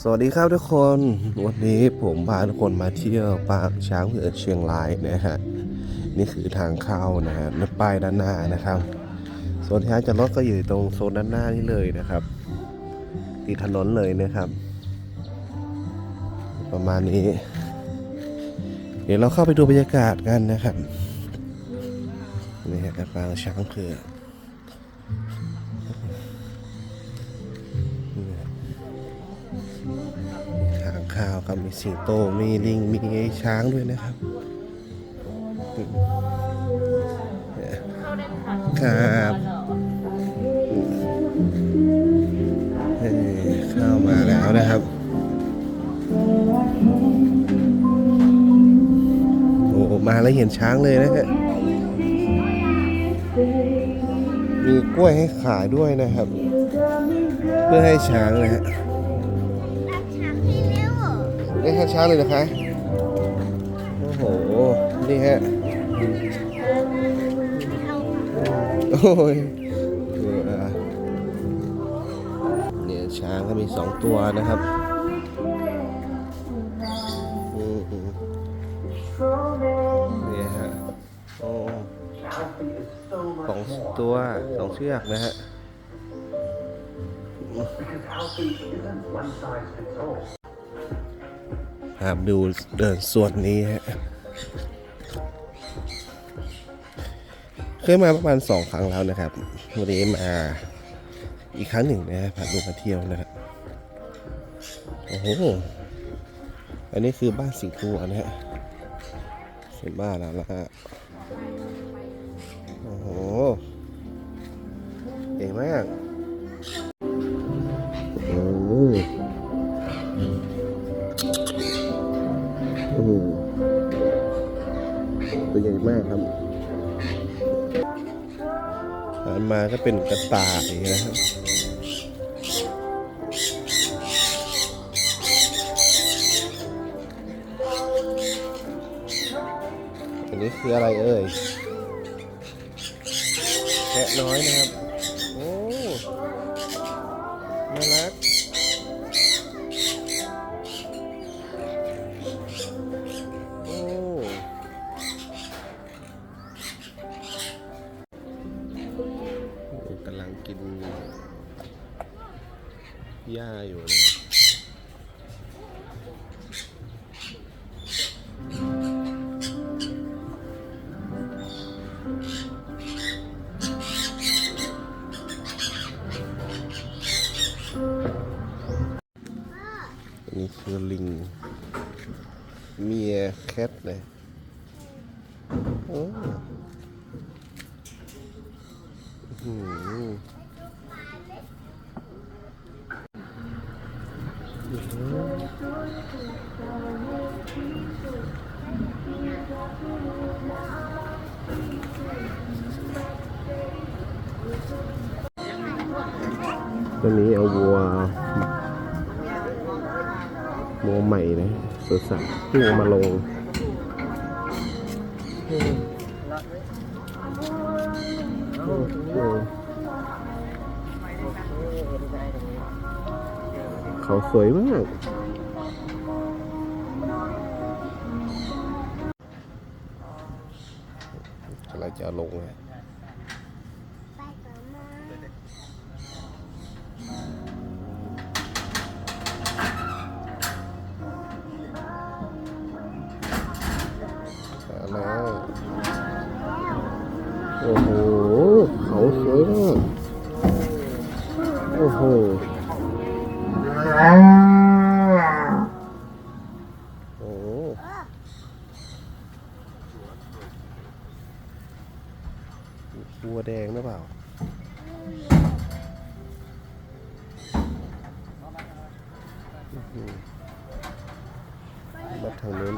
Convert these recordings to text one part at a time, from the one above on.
สวัสดีครับทุกคน วันนี้ผมพาทุกคนมาเที่ยวปางช้างเผือกเชียงรายนะฮะนี่คือทางเข้านะฮะและป้ายด้านหน้านะครับโซนที่ร้านจอดรถก็อยู่ตรงโซนด้านหน้านี่เลยนะครับติดถนนเลยนะครับ ประมาณนี้ เดี๋ยวเราเข้าไปดูบรรยากาศกันนะครับนี่ฮะปางช้างเผือก ข้าวครับมีสิงโตมีลิงมีช้างด้วยนะครับครับเอ้ยเข้ามาแล้วนะครับโอ้มาแล้วเห็นช้างเลยนะฮะมีกล้วยให้ขายด้วยนะครับ เพื่อให้ช้างนะฮะ นี่ฮะช้างเลยนะคะ โอ้โห นี่ฮะ โอ้ยเออเนี่ยช้างก็มีสองตัวนะครับมีนี่ฮะ โอ้สองตัวสองเชือกนะฮะาดูเดินส่วนนี้ฮะเคยมาประมาณสองครั้งแล้วนะครับวันนี้มาอีกครั้งหนึ่งนะฮะพาลูกมาเที่ยวนะครับโอ้โหอันนี้คือบ้านสิงตัวนะฮะส่วนบ้านแล้วนะฮะโอ้โหใหญ่มาก ก็เป็นกระต่ายนะครับอันนี้คืออะไรเอ่ยแกะน้อยนะครับ โอ้ น่ารัก หญ้าอยู่เลยนนี่คือลิง เมียแคทเลยโอ้อื้อหืออื้อหือ ตัวนี้เอาวัววัวใหม่นะสดสับเพิ่งมาลงโอ้โห เขาสวยมาก อะไรจะลงไงมาแล้วโอ้โห เขาสวยมาก โอ้โห วัวแดงหรือเปล่าอื้อหือมาทางนู้น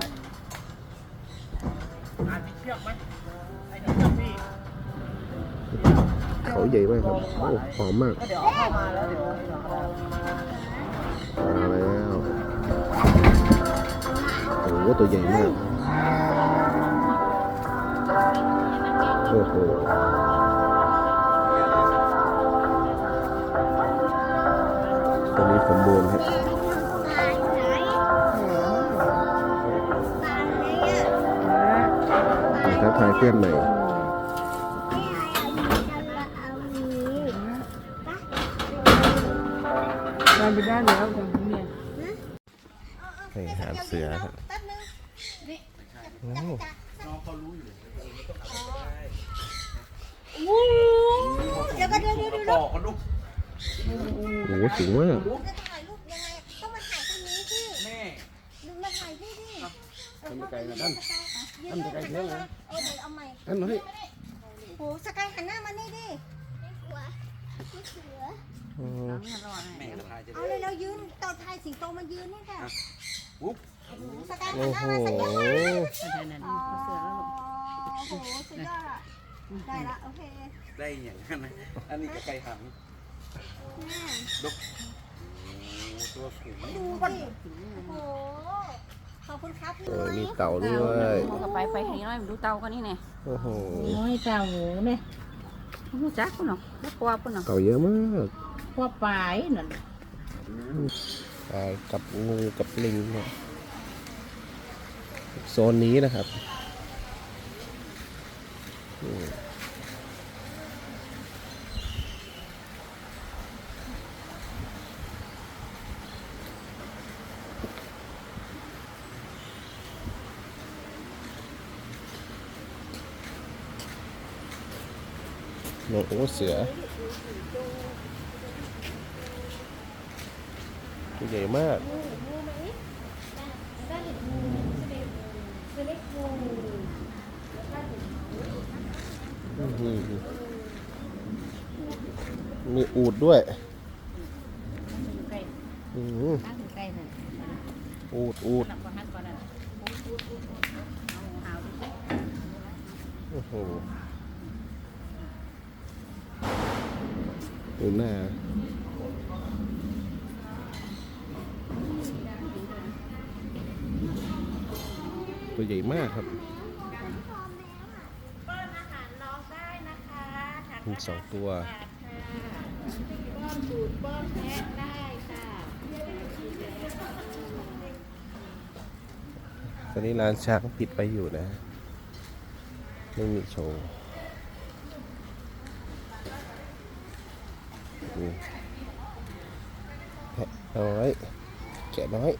เขาใหญ่มากครับ โอ้หอมมาก มาแล้วโอ้โหตัวใหญ่มาก โอ้โหตอนนี้ผมบูรณ์ครับนะครับทายเพื่อนใหม่ ได้ไปได้แล้วตอนนี้เนี่ยนี่หามเสือครับโอ้โหเดี๋ยวก็เดี๋ยวเดี๋ยวเดี๋ยวโอ้โหสูงมากจะถ่ายรูปยังไงต้องมาถ่ายตรงนี้สิแม่ดูมาถ่ายที่นี่ทำไกลนะท่านยืนไกลเยอะเลยเออเดี๋ยวเอาใหม่ท่านเฮ้ยโหสกายหันหน้ามานี่ดิ แม่จะพายจะเอาเลยเรายืนต่อถ่ายสิงโตมายืนนี่ค่ะปุ๊บสกายหัโอ้นหโหน้ามาสกายใช่นั่นอ๋อเสือแล้วลูกโอ้โหสุดยอดอะได้ละโอเคได้อย่างนั้นนะอันนี้ก็ไก่หังแม่ลูกโอ้ตัวสูงดูสิโอ้โหขอบคุณครับพี่เออนุ้ยมีเต่าด้วยก็ไปไปทีน้อยดูเตาก็นี่เนี่ยโอ้โหน้อยเต่าหมูเนี่ยรู้จักปุ่นเนาะไม่กลัวปุ่นเนาะเต่าเยอะมาก พวกปลายนั่นปลากับงูกับลิงเนี่ยโซนนี้นะครับโอ้เสือ ตัวใหญ่มากอื้อหือมีอูดด้วยใกล้อือหือตั้งใกล้นั่นอูดอูดหนักกว่าฮักกว่านั่นเอาหาวดิโอ้โหดูหน้า ตัวใหญ่มากครับมีสองตัวตอนนี้ร้านช้างปิดไปอยู่นะ ไม่มีโชว์นี่แพะน้อยแกะน้อย